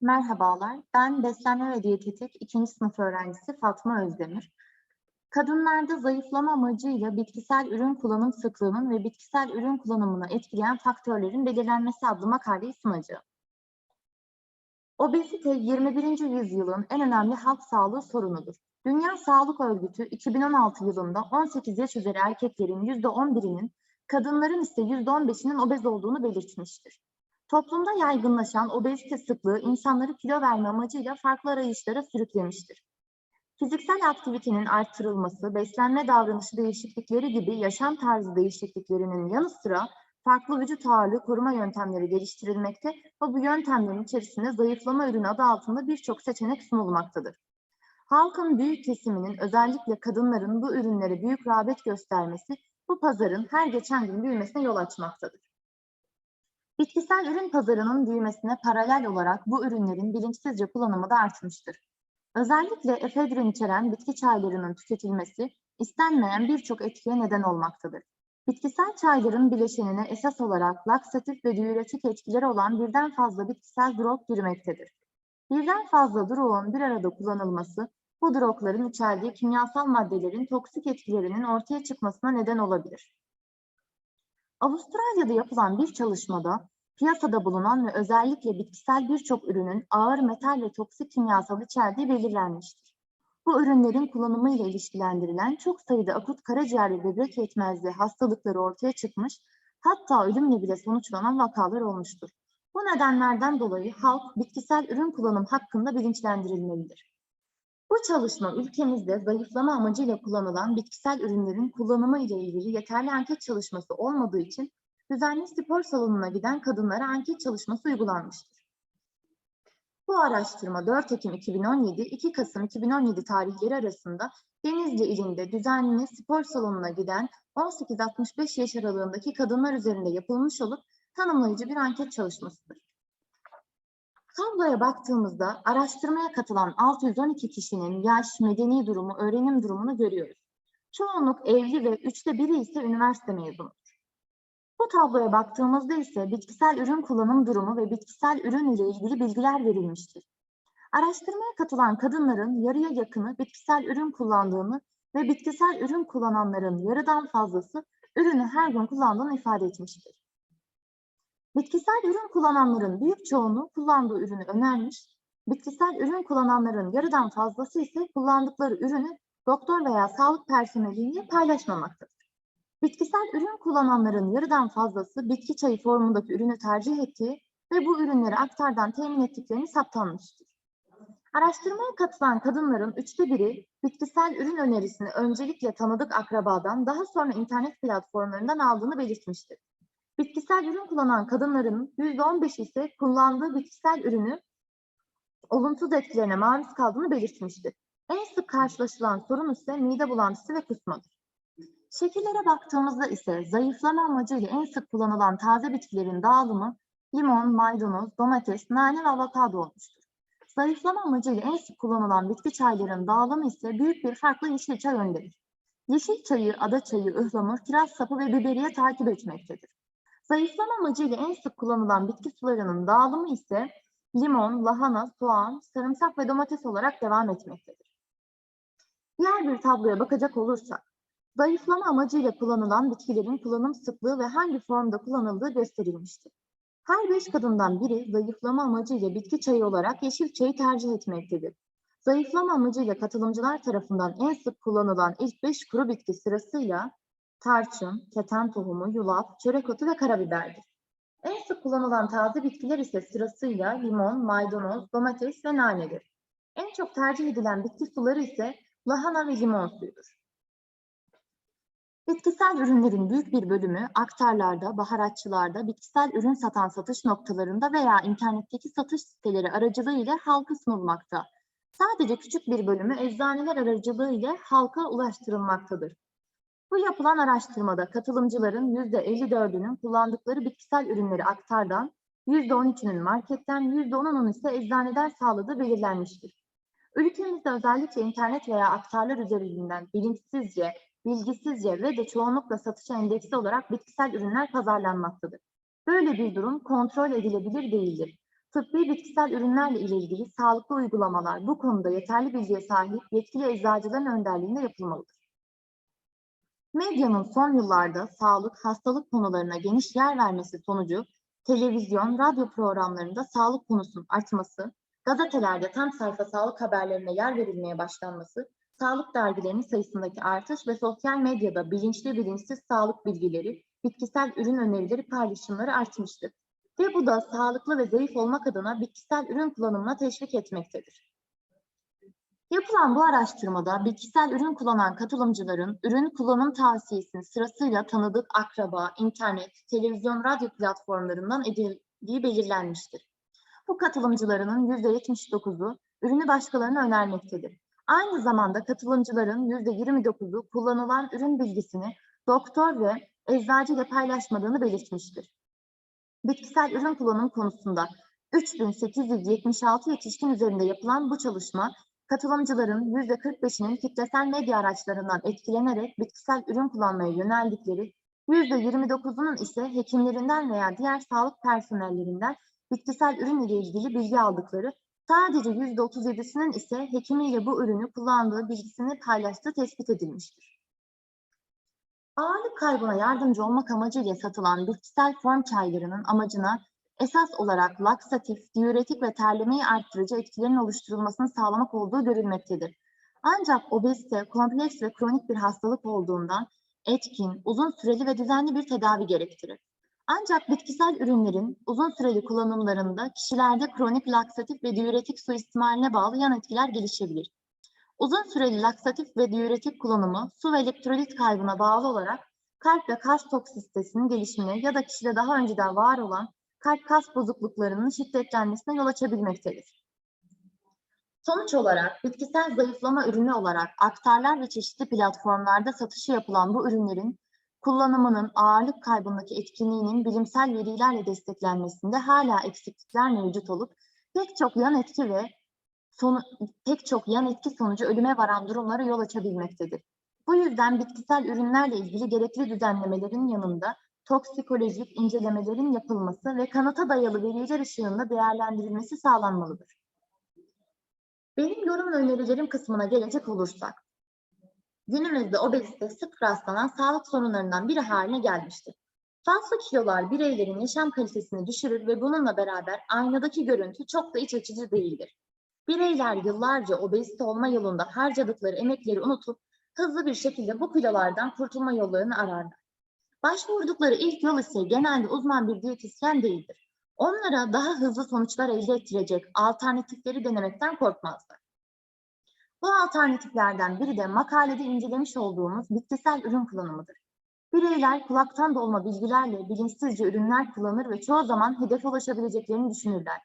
Merhabalar, ben Beslenme ve Diyetetik 2. sınıf öğrencisi Fatma Özdemir. Kadınlarda zayıflama amacıyla bitkisel ürün kullanım sıklığının ve bitkisel ürün kullanımını etkileyen faktörlerin belirlenmesi adlı makaleyi sunacağım. Obezite 21. yüzyılın en önemli halk sağlığı sorunudur. Dünya Sağlık Örgütü 2016 yılında 18 yaş üzeri erkeklerin %11'inin, kadınların ise %15'inin obez olduğunu belirtmiştir. Toplumda yaygınlaşan obezite sıklığı insanları kilo verme amacıyla farklı arayışlara sürüklemiştir. Fiziksel aktivitenin arttırılması, beslenme davranışı değişiklikleri gibi yaşam tarzı değişikliklerinin yanı sıra farklı vücut ağırlığı koruma yöntemleri geliştirilmekte ve bu yöntemlerin içerisinde zayıflama ürünü adı altında birçok seçenek sunulmaktadır. Halkın büyük kesiminin özellikle kadınların bu ürünlere büyük rağbet göstermesi bu pazarın her geçen gün büyümesine yol açmaktadır. Bitkisel ürün pazarının büyümesine paralel olarak bu ürünlerin bilinçsizce kullanımı da artmıştır. Özellikle efedrin içeren bitki çaylarının tüketilmesi istenmeyen birçok etkiye neden olmaktadır. Bitkisel çayların bileşenine esas olarak laksatif ve diüretik etkileri olan birden fazla bitkisel drog girmektedir. Birden fazla droğun bir arada kullanılması, bu drogların içerdiği kimyasal maddelerin toksik etkilerinin ortaya çıkmasına neden olabilir. Avustralya'da yapılan bir çalışmada piyasada bulunan ve özellikle bitkisel birçok ürünün ağır metal ve toksik kimyasal içerdiği belirlenmiştir. Bu ürünlerin kullanımı ile ilişkilendirilen çok sayıda akut karaciğer ve böbrek yetmezliği hastalıkları ortaya çıkmış, hatta ölümle bile sonuçlanan vakalar olmuştur. Bu nedenlerden dolayı halk bitkisel ürün kullanım hakkında bilinçlendirilmelidir. Bu çalışma ülkemizde zayıflama amacıyla kullanılan bitkisel ürünlerin kullanımı ile ilgili yeterli anket çalışması olmadığı için düzenli spor salonuna giden kadınlara anket çalışması uygulanmıştır. Bu araştırma 4 Ekim 2017, 2 Kasım 2017 tarihleri arasında Denizli ilinde düzenli spor salonuna giden 18-65 yaş aralığındaki kadınlar üzerinde yapılmış olup tanımlayıcı bir anket çalışmasıdır. Tabloya baktığımızda araştırmaya katılan 612 kişinin yaş, medeni durumu, öğrenim durumunu görüyoruz. Çoğunluk evli ve üçte biri ise üniversite mezunu. Bu tabloya baktığımızda ise bitkisel ürün kullanım durumu ve bitkisel ürün ile ilgili bilgiler verilmiştir. Araştırmaya katılan kadınların yarıya yakını bitkisel ürün kullandığını ve bitkisel ürün kullananların yarıdan fazlası ürünü her gün kullandığını ifade etmiştir. Bitkisel ürün kullananların büyük çoğunluğu kullandığı ürünü önermiş, bitkisel ürün kullananların yarıdan fazlası ise kullandıkları ürünü doktor veya sağlık personeliyle paylaşmamaktadır. Bitkisel ürün kullananların yarıdan fazlası bitki çayı formundaki ürünü tercih ettiği ve bu ürünleri aktardan temin ettiklerini saptanmıştır. Araştırmaya katılan kadınların üçte biri bitkisel ürün önerisini öncelikle tanıdık akrabadan daha sonra internet platformlarından aldığını belirtmiştir. Bitkisel ürün kullanan kadınların %15 ise kullandığı bitkisel ürünü olumsuz etkilerine maruz kaldığını belirtmiştir. En sık karşılaşılan sorun ise mide bulantısı ve kusmadır. Şekillere baktığımızda ise zayıflama amacıyla en sık kullanılan taze bitkilerin dağılımı limon, maydanoz, domates, nane ve avokado olmuştur. Zayıflama amacıyla en sık kullanılan bitki çayların dağılımı ise büyük bir farklı yeşil çay önderir. Yeşil çayı, ada çayı, ıhlamur, kiraz sapı ve biberiye takip etmektedir. Zayıflama amacıyla en sık kullanılan bitki sularının dağılımı ise limon, lahana, soğan, sarımsak ve domates olarak devam etmektedir. Diğer bir tabloya bakacak olursak, zayıflama amacıyla kullanılan bitkilerin kullanım sıklığı ve hangi formda kullanıldığı gösterilmiştir. Her beş kadından biri zayıflama amacıyla bitki çayı olarak yeşil çayı tercih etmektedir. Zayıflama amacıyla katılımcılar tarafından en sık kullanılan ilk beş kuru bitki sırasıyla tarçın, keten tohumu, yulaf, çörek otu ve karabiberdir. En sık kullanılan taze bitkiler ise sırasıyla limon, maydanoz, domates ve nanedir. En çok tercih edilen bitki suları ise lahana ve limon suyudur. Bitkisel ürünlerin büyük bir bölümü aktarlarda, baharatçılarda, bitkisel ürün satan satış noktalarında veya internetteki satış siteleri aracılığıyla halka sunulmakta. Sadece küçük bir bölümü eczaneler aracılığıyla halka ulaştırılmaktadır. Bu yapılan araştırmada katılımcıların %54'ünün kullandıkları bitkisel ürünleri aktardan, %13'ünün marketten, %10'unun ise eczaneden sağladığı belirlenmiştir. Ülkemizde özellikle internet veya aktarlar üzerinden bilinçsizce, bilgisizce ve de çoğunlukla satışa endeksli olarak bitkisel ürünler pazarlanmaktadır. Böyle bir durum kontrol edilebilir değildir. tıbbi bitkisel ürünlerle ilgili sağlıklı uygulamalar bu konuda yeterli bilgiye sahip yetkili eczacıların önderliğinde yapılmalıdır. Medyanın son yıllarda sağlık, hastalık konularına geniş yer vermesi sonucu televizyon, radyo programlarında sağlık konusunun artması, gazetelerde tam sayfa sağlık haberlerine yer verilmeye başlanması, sağlık dergilerinin sayısındaki artış ve sosyal medyada bilinçli bilinçsiz sağlık bilgileri, bitkisel ürün önerileri paylaşımları artmıştır. Ve bu da sağlıklı ve zayıf olmak adına bitkisel ürün kullanımına teşvik etmektedir. Yapılan bu araştırmada bitkisel ürün kullanan katılımcıların ürün kullanım tavsiyesini sırasıyla tanıdık akraba, internet, televizyon, radyo platformlarından edildiği belirlenmiştir. Bu katılımcılarının %79'u ürünü başkalarına önermektedir. Aynı zamanda katılımcıların %29'u kullanılan ürün bilgisini doktor ve eczacı ile paylaşmadığını belirtmiştir. Bitkisel ürün kullanım konusunda 3876 yetişkin üzerinde yapılan bu çalışma katılımcıların %45'inin kitlesel medya araçlarından etkilenerek bitkisel ürün kullanmaya yöneldikleri, %29'unun ise hekimlerinden veya diğer sağlık personellerinden bitkisel ürün ile ilgili bilgi aldıkları, sadece %37'sinin ise hekimiyle bu ürünü kullandığı bilgisini paylaştığı tespit edilmiştir. Ağırlık kaybına yardımcı olmak amacıyla satılan bitkisel form çaylarının amacına esas olarak laksatif, diüretik ve terlemeyi arttırıcı etkilerin oluşturulmasını sağlamak olduğu görülmektedir. Ancak obezite kompleks ve kronik bir hastalık olduğundan etkin, uzun süreli ve düzenli bir tedavi gerektirir. Ancak bitkisel ürünlerin uzun süreli kullanımlarında kişilerde kronik laksatif ve diüretik suistimaline bağlı yan etkiler gelişebilir. Uzun süreli laksatif ve diüretik kullanımı su ve elektrolit kaybına bağlı olarak kalp ve kas toksisitesinin gelişimine ya da kişide daha önceden var olan kalp kas bozukluklarının şiddetlenmesine yol açabilmektedir. Sonuç olarak bitkisel zayıflama ürünü olarak aktarlar ve çeşitli platformlarda satışı yapılan bu ürünlerin kullanımının ağırlık kaybındaki etkinliğinin bilimsel verilerle desteklenmesinde hala eksiklikler mevcut olup pek çok yan etki ve sonu, pek çok yan etki sonucu ölüme varan durumlara yol açabilmektedir. Bu yüzden bitkisel ürünlerle ilgili gerekli düzenlemelerin yanında toksikolojik incelemelerin yapılması ve kanıta dayalı veriler ışığında değerlendirilmesi sağlanmalıdır. Benim yorum ve önerilerim kısmına gelecek olursak, günümüzde obezite sık rastlanan sağlık sorunlarından biri haline gelmiştir. Fazla kilolar bireylerin yaşam kalitesini düşürür ve bununla beraber aynadaki görüntü çok da iç açıcı değildir. Bireyler yıllarca obezite olma yolunda harcadıkları emekleri unutup hızlı bir şekilde bu kilolardan kurtulma yollarını ararlar. Başvurdukları ilk yol ise genelde uzman bir diyetisyen değildir. Onlara daha hızlı sonuçlar elde ettirecek alternatifleri denemekten korkmazlar. Bu alternatiflerden biri de makalede incelemiş olduğumuz bitkisel ürün kullanımıdır. Bireyler kulaktan dolma bilgilerle bilinçsizce ürünler kullanır ve çoğu zaman hedefe ulaşabileceklerini düşünürler.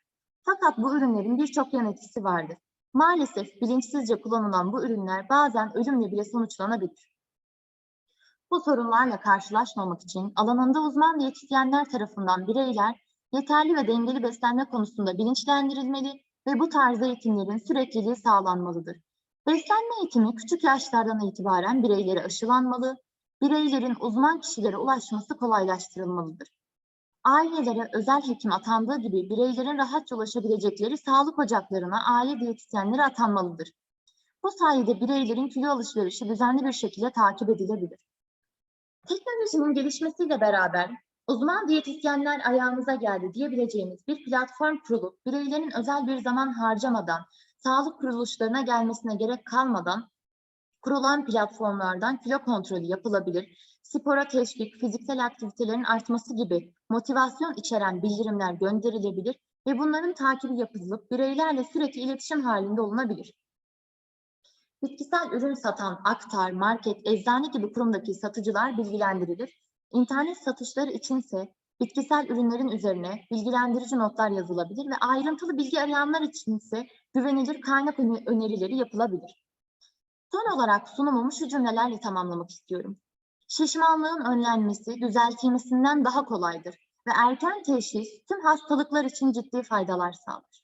Fakat bu ürünlerin birçok yan etkisi vardır. Maalesef bilinçsizce kullanılan bu ürünler bazen ölümle bile sonuçlanabilir. Bu sorunlarla karşılaşmamak için alanında uzman diyetisyenler tarafından bireyler yeterli ve dengeli beslenme konusunda bilinçlendirilmeli ve bu tarz eğitimlerin sürekliliği sağlanmalıdır. Beslenme eğitimi küçük yaşlardan itibaren bireylere aşılanmalı, bireylerin uzman kişilere ulaşması kolaylaştırılmalıdır. Ailelere özel hekim atandığı gibi bireylerin rahatça ulaşabilecekleri sağlık ocaklarına aile diyetisyenleri atanmalıdır. Bu sayede bireylerin kilo alışverişi düzenli bir şekilde takip edilebilir. Teknolojinin gelişmesiyle beraber uzman diyetisyenler ayağımıza geldi diyebileceğimiz bir platform kurulup bireylerin özel bir zaman harcamadan, sağlık kuruluşlarına gelmesine gerek kalmadan kurulan platformlardan kilo kontrolü yapılabilir, spora teşvik, fiziksel aktivitelerin artması gibi motivasyon içeren bildirimler gönderilebilir ve bunların takibi yapılıp bireylerle sürekli iletişim halinde olunabilir. Bitkisel ürün satan aktar, market, eczane gibi kurumdaki satıcılar bilgilendirilir. İnternet satışları içinse bitkisel ürünlerin üzerine bilgilendirici notlar yazılabilir ve ayrıntılı bilgi arayanlar içinse güvenilir kaynak önerileri yapılabilir. Son olarak sunumumu şu cümlelerle tamamlamak istiyorum. Şişmanlığın önlenmesi düzeltilmesinden daha kolaydır ve erken teşhis tüm hastalıklar için ciddi faydalar sağlar.